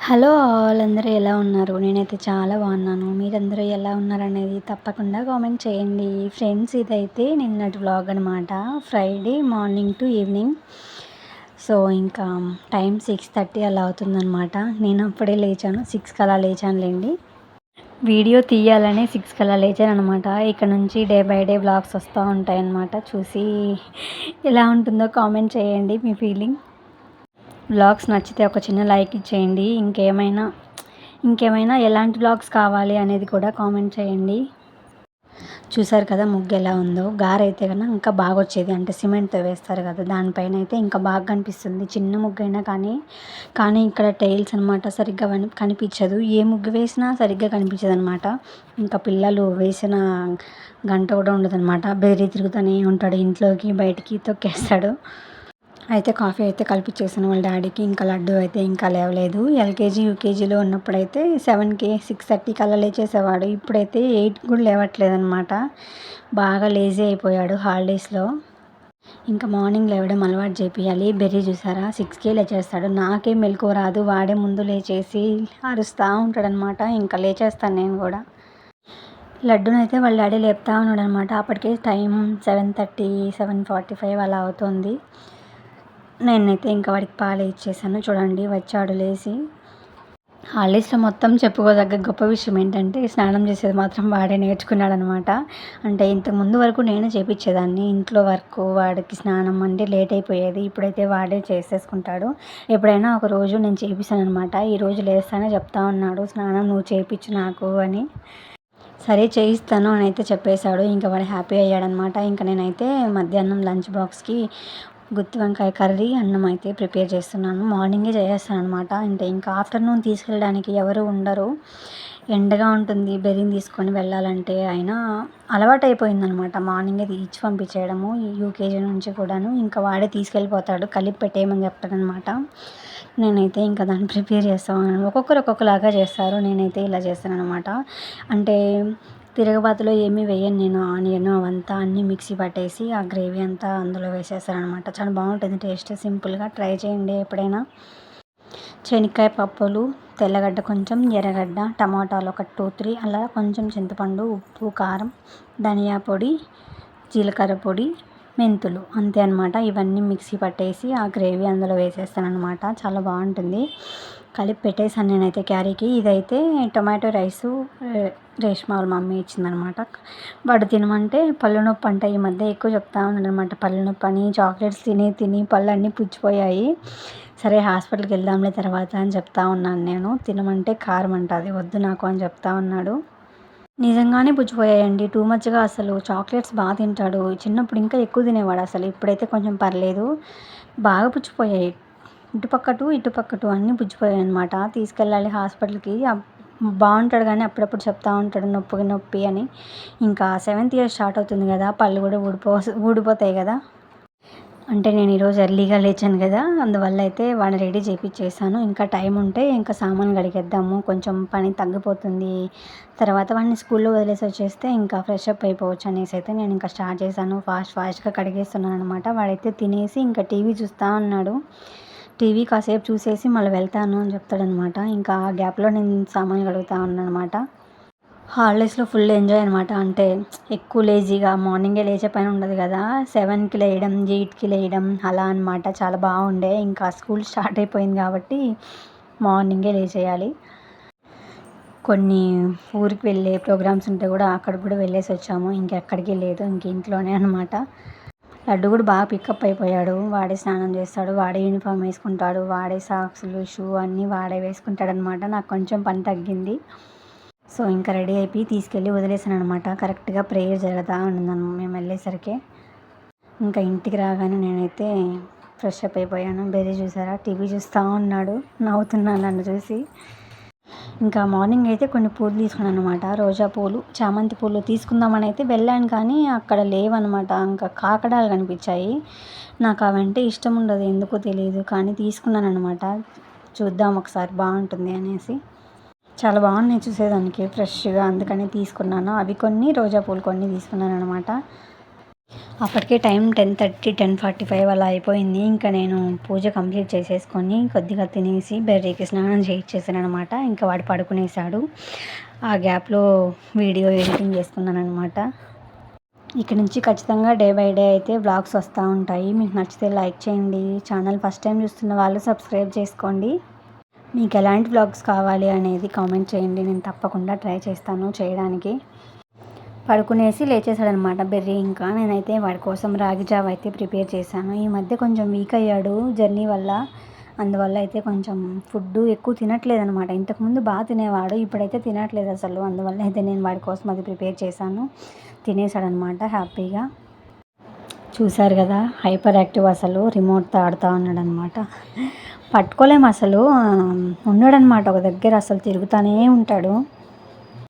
Hello వాళ్ళందరూ ఎలా ఉన్నారు? నేనైతే చాలా బాగున్నాను. మీరందరూ ఎలా ఉన్నారనేది తప్పకుండా కామెంట్ చేయండి. ఫ్రెండ్స్ ఇదైతే నిన్నటి వ్లాగ్ అనమాట Friday morning to evening so ఇంకా టైం సిక్స్ థర్టీ అలా అవుతుందనమాట నేను అప్పుడే లేచాను. సిక్స్కి అలా లేచానులేండి. వీడియో తీయాలనే సిక్స్కి అలా లేచాను అనమాట ఇక్కడ నుంచి డే బై డే బ్లాగ్స్ వస్తూ ఉంటాయన్నమాట. చూసి ఎలా ఉంటుందో కామెంట్ చేయండి మీ ఫీలింగ్ బ్లాగ్స్ నచ్చితే ఒక చిన్న లైక్ ఇచ్చేయండి. ఇంకేమైనా ఇంకేమైనా ఎలాంటి బ్లాగ్స్ కావాలి అనేది కూడా కామెంట్ చేయండి. చూసారు కదా ముగ్గు ఎలా ఉందో? గారైతే కన్నా ఇంకా బాగా వచ్చేది. అంటే సిమెంట్తో వేస్తారు కదా దానిపైన అయితే ఇంకా బాగా కనిపిస్తుంది. చిన్న ముగ్గు అయినా కానీ కానీ ఇక్కడ టైల్స్ అనమాట సరిగ్గా కనిపించదు. ఏ ముగ్గు వేసినా సరిగ్గా కనిపించదు అనమాట ఇంకా పిల్లలు వేసిన గంట కూడా ఉండదు అనమాట బెదిరి తిరుగుతూనే ఉంటాడు ఇంట్లోకి బయటికి తొక్కేస్తాడు. అయితే కాఫీ అయితే కల్పించేసాను వాళ్ళ డాడీకి. ఇంకా లడ్డు అయితే ఇంకా లేవలేదు. ఎల్కేజీ యూకేజీలో ఉన్నప్పుడైతే సెవెన్కి సిక్స్ థర్టీకి అలా లేచేసేవాడు. ఇప్పుడైతే ఎయిట్ కూడా లేవట్లేదు అనమాట బాగా లేజీ అయిపోయాడు హాలిడేస్లో. ఇంకా మార్నింగ్ లేవడం అలవాటు చేపియాలి. బెర్రీ చూసారా? సిక్స్కే లేచేస్తాడు. నాకే మెలకు రాదు. వాడే ముందు లేచేసి అరుస్తూ ఉంటాడనమాట ఇంకా లేచేస్తాను నేను కూడా. లడ్డునైతే వాళ్ళ డాడీ లేపుతా ఉన్నాడు అనమాట అప్పటికే time seven thirty seven forty five అలా అవుతుంది. నేనైతే ఇంకా వాడికి పాలు ఇచ్చేసాను. చూడండి వచ్చాడు లేచి. హాలిడేస్లో మొత్తం చెప్పుకోదగ్గ గొప్ప విషయం ఏంటంటే స్నానం చేసేది మాత్రం వాడే నేర్చుకున్నాడు అనమాట అంటే ఇంతకు ముందు వరకు నేను చేపించేదాన్ని ఇంట్లో వర్క్ వాడికి స్నానం అంటే లేట్ అయిపోయేది. ఇప్పుడైతే వాడే చేసేసుకుంటాడు. ఎప్పుడైనా ఒక రోజు నేను చేపిస్తాను అనమాట ఈరోజు లేస్తానే చెప్తా ఉన్నాడు. స్నానం నువ్వు చేపించు నాకు అని. సరే చేయిస్తాను అని అయితే చెప్పేశాడు. ఇంకా వాడు హ్యాపీ అయ్యాడనమాట. ఇంకా నేనైతే మధ్యాహ్నం లంచ్ బాక్స్కి గుత్తి వంకాయ కర్రీ అన్నం అయితే ప్రిపేర్ చేస్తున్నాను. మార్నింగే చేసేస్తాను అనమాట అంటే ఇంకా ఆఫ్టర్నూన్ తీసుకెళ్ళడానికి ఎవరు ఉండరు. ఎండగా ఉంటుంది. బెరీన్ తీసుకొని వెళ్ళాలంటే అయినా అలవాటు అయిపోయిందనమాట మార్నింగే ఇచ్చి పంపించేయడము యూకేజీ నుంచి కూడాను ఇంకా వాడే తీసుకెళ్ళిపోతాడు. కలిపి పెట్టేయమని చెప్తాడనమాట నేనైతే ఇంకా దాన్ని ప్రిపేర్ చేస్తాను. ఒక్కొక్కరు ఒక్కొక్కలాగా చేస్తారు. నేనైతే ఇలా చేస్తాను అనమాట అంటే తిరగబాతులో ఏమీ వేయను నేను ఆనియన్ అవంతా అన్నీ మిక్సీ పట్టేసి ఆ గ్రేవీ అంతా అందులో వేసేస్తాను అనమాట చాలా బాగుంటుంది టేస్ట్. సింపుల్గా ట్రై చేయండి ఎప్పుడైనా. శనక్కాయ పప్పులు తెల్లగడ్డ కొంచెం ఎర్రగడ్డ టమాటాలు ఒక టూ త్రీ అలా కొంచెం చింతపండు ఉప్పు కారం ధనియా పొడి జీలకర్ర పొడి మెంతులు అంతే అనమాట ఇవన్నీ మిక్సీ పట్టేసి ఆ గ్రేవీ అందులో వేసేస్తాను అనమాట చాలా బాగుంటుంది. కలిపి పెట్టేసాను నేనైతే క్యారీకి. ఇదైతే టొమాటో రైసు రేష్మా వాళ్ళ మమ్మీ ఇచ్చిందనమాట. వాడు తినమంటే పళ్ళు నొప్పి అంట. ఈ మధ్య ఎక్కువ చెప్తా ఉన్నాడనమాట. పళ్ళు నొప్పి అని చాక్లెట్స్ తిని తిని పళ్ళు అన్నీ పుచ్చిపోయాయి. సరే హాస్పిటల్కి వెళ్దాంలే తర్వాత అని చెప్తా ఉన్నాను నేను. తినమంటే కారం అంట. అది వద్దు నాకు అని చెప్తా ఉన్నాడు. నిజంగానే పుచ్చిపోయాయండి. టూ మచ్గా అసలు. చాక్లెట్స్ బాగా తింటాడు. చిన్నప్పుడు ఇంకా ఎక్కువ తినేవాడు అసలు. ఇప్పుడైతే కొంచెం పర్లేదు. బాగా పుచ్చిపోయాయి. ఇటుపక్కటు ఇటుపక్కటు అన్నీ పుచ్చిపోయాయి అనమాట తీసుకెళ్ళాలి హాస్పిటల్కి. బాగుంటాడు కానీ అప్పుడప్పుడు చెప్తా ఉంటాడు నొప్పి నొప్పి అని. ఇంకా సెవెంత్ ఇయర్ స్టార్ట్ అవుతుంది కదా పళ్ళు కూడా ఊడిపో ఊడిపోతాయి కదా. అంటే నేను ఈరోజు ఎర్లీగా లేచాను కదా అందువల్ల అయితే వాడిని రెడీ చేయించేసాను ఇంకా టైం ఉంటే ఇంకా సామాన్ కడిగేద్దాము. కొంచెం పని తగ్గిపోతుంది. తర్వాత వాడిని స్కూల్లో వదిలేసి వచ్చేస్తే ఇంకా ఫ్రెష్ అప్ అయిపోవచ్చు అనేసి అయితే నేను ఇంకా స్టార్ట్ చేశాను. ఫాస్ట్ ఫాస్ట్గా కడిగేస్తున్నాను అనమాట వాడైతే తినేసి ఇంకా టీవీ చూస్తూ ఉన్నాడు. టీవీ కాసేపు చూసేసి మళ్ళీ వెళ్తాను అని చెప్తాడనమాట. ఇంకా ఆ గ్యాప్లో నేను సామాన్ కడుగుతా ఉన్నానమాట హాలిడేస్లో ఫుల్ ఎంజాయ్ అనమాట. అంటే ఎక్కువ లేజీగా మార్నింగే లేచే పైన ఉండదు కదా. సెవెన్కి లేయడం ఎయిట్కి లేయడం అలా అనమాట. చాలా బాగుండే. ఇంకా స్కూల్ స్టార్ట్ అయిపోయింది కాబట్టి మార్నింగే లేచేయాలి. కొన్ని ఊరికి వెళ్ళే ప్రోగ్రామ్స్ ఉంటే కూడా అక్కడికి కూడా వెళ్ళేసి వచ్చాము. ఇంకెక్కడికి లేదు. ఇంక ఇంట్లోనే అనమాట. లడ్డు కూడా బాగా పికప్ అయిపోయాడు. వాడే స్నానం చేస్తాడు వాడే యూనిఫామ్ వేసుకుంటాడు వాడే సాక్స్లు షూ అన్నీ వాడే వేసుకుంటాడు అనమాట నాకు కొంచెం పని తగ్గింది. సో ఇంకా రెడీ అయిపోయి తీసుకెళ్ళి వదిలేసాను అనమాట కరెక్ట్గా ప్రేయర్ జరుగుతూ ఉండిందను మేము వెళ్ళేసరికి. ఇంకా ఇంటికి రాగానే నేనైతే ఫ్రెష్ అప్ అయిపోయాను. బెరీ చూసారా? టీవీ చూస్తూ ఉన్నాడు. నవ్వుతున్నాను నన్ను చూసి. ఇంకా మార్నింగ్ అయితే కొన్ని పూలు తీసుకున్నాను అనమాట రోజా పూలు చామంతి పూలు తీసుకుందామని అయితే వెళ్ళాను కానీ అక్కడ లేవనమాట ఇంకా కాకడాలు కనిపించాయి. నాకు అవంటే ఇష్టం ఉండదు ఎందుకో తెలియదు కానీ తీసుకున్నాను అనమాట చూద్దాం ఒకసారి బాగుంటుంది అనేసి. చాలా బాగున్నాయి చూసేదానికి ఫ్రెష్గా. అందుకని తీసుకున్నాను. అవి కొన్ని రోజా పూలు కొన్ని తీసుకున్నాను అనమాట అప్పటికే time ten thirty ten forty five అలా అయిపోయింది. ఇంకా నేను పూజ కంప్లీట్ చేసేసుకొని కొద్దిగా తినేసి బెర్రీకి స్నానం చేయించేసాను అనమాట ఇంకా వాడు పడుకునేసాడు ఆ గ్యాప్లో వీడియో ఎడిటింగ్ చేసుకున్నాను అనమాట ఇక్కడ నుంచి ఖచ్చితంగా డే బై డే అయితే బ్లాగ్స్ వస్తూ ఉంటాయి. మీకు నచ్చితే లైక్ చేయండి. ఛానల్ ఫస్ట్ టైం చూస్తున్న వాళ్ళు సబ్స్క్రైబ్ చేసుకోండి. మీకు ఎలాంటి బ్లాగ్స్ కావాలి అనేది కామెంట్ చేయండి. నేను తప్పకుండా ట్రై చేస్తాను చేయడానికి. పడుకునేసి లేచేసాడనమాట బెర్రీ. ఇంకా నేనైతే వాడి కోసం రాగి జావ అయితే ప్రిపేర్ చేశాను. ఈ మధ్య కొంచెం వీక్ అయ్యాడు జర్నీ వల్ల. అందువల్ల అయితే కొంచెం ఫుడ్ ఎక్కువ తినట్లేదు అనమాట ఇంతకుముందు బాగా తినేవాడు ఇప్పుడైతే తినట్లేదు అసలు. అందువల్ల అయితే నేను వాడి కోసం అది ప్రిపేర్ చేశాను. తినేసాడనమాట హ్యాపీగా. చూశారు కదా హైపర్ యాక్టివ్ అసలు. రిమోట్తో ఆడుతూ ఉన్నాడు అనమాట పట్టుకోలేము అసలు ఉన్నాడనమాట ఒక దగ్గర అసలు. తిరుగుతూనే ఉంటాడు.